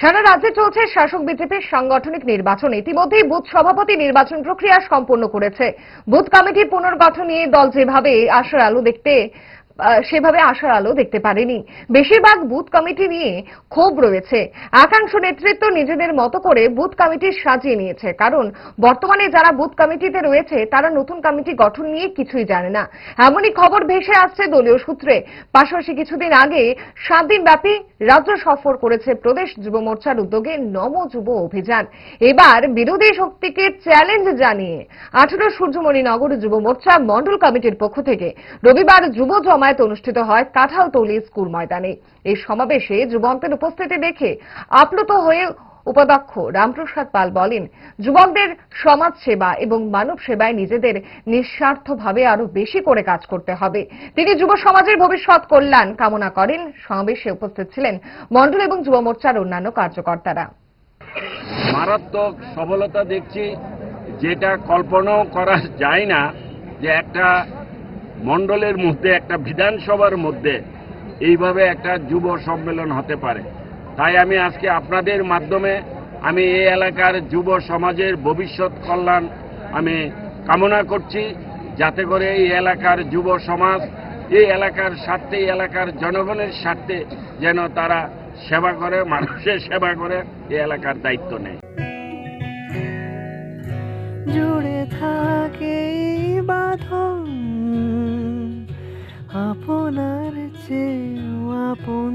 সারা রাজ্যে চলছে শাসক বিজেপির সাংগঠনিক নির্বাচন। ইতিমধ্যেই বুথ সভাপতি নির্বাচন প্রক্রিয়া সম্পন্ন করেছে। বুথ কমিটি পুনর্গঠন নিয়ে দল যেভাবে আশার আলো দেখতে সেভাবে আশার আলো দেখতে পারেনি। বেশিরভাগ বুথ কমিটি নিয়ে ক্ষোভ রয়েছে। একাংশ নেতৃত্ব নিজেদের মতো করে বুথ কমিটি সাজিয়ে নিয়েছে। কারণ বর্তমানে যারা বুথ কমিটিতে রয়েছে, তারা নতুন কমিটি গঠন নিয়ে কিছুই জানে না। এমনই খবর ভেসে আসছে দলীয় সূত্রে। পাশাপাশি কিছুদিন আগে সাত দিন ব্যাপী রাজ্য সফর করেছে প্রদেশ যুব মোর্চার উদ্যোগে নম যুব অভিযান। এবার বিরোধী শক্তিকে চ্যালেঞ্জ জানিয়ে আঠারো সূর্যমণি নগর যুব মোর্চা মন্ডল কমিটির পক্ষ থেকে রবিবার যুব জমায়েত অনুষ্ঠিত হয় কাঁঠালতলি স্কুল ময়দানে। এই সমাবেশে যুবকদের উপস্থিতি দেখে আপ্লুত হয়ে উপাধ্যক্ষ রামপ্রসাদ পাল বলেন, যুবকদের সমাজ সেবা এবং মানব সেবায় নিজেদের নিঃস্বার্থভাবে আরও বেশি করে কাজ করতে হবে। তিনি যুব সমাজের ভবিষ্যৎ কল্যাণ কামনা করেন। সমাবেশে উপস্থিত ছিলেন মন্ডল এবং যুব মোর্চার অন্যান্য কার্যকর্তারা। মারাত্মক সফলতা দেখছি, যেটা কল্পনাও করা যায় না যে একটা মণ্ডলের মধ্যে, একটা বিধানসভার মধ্যে এইভাবে একটা যুব সম্মেলন হতে পারে। তাই আমি আজকে আপনাদের মাধ্যমে আমি এই এলাকার যুব সমাজের ভবিষ্যৎ কল্যাণ আমি কামনা করছি, যাতে করে এই এলাকার যুব সমাজ, এই এলাকার স্বার্থে, এই এলাকার জনগণের স্বার্থে যেন তারা সেবা করে, মানুষের সেবা করে, এই এলাকার দায়িত্ব নেয়। জুড়ে থাকে আপনার চেয়েও আপন।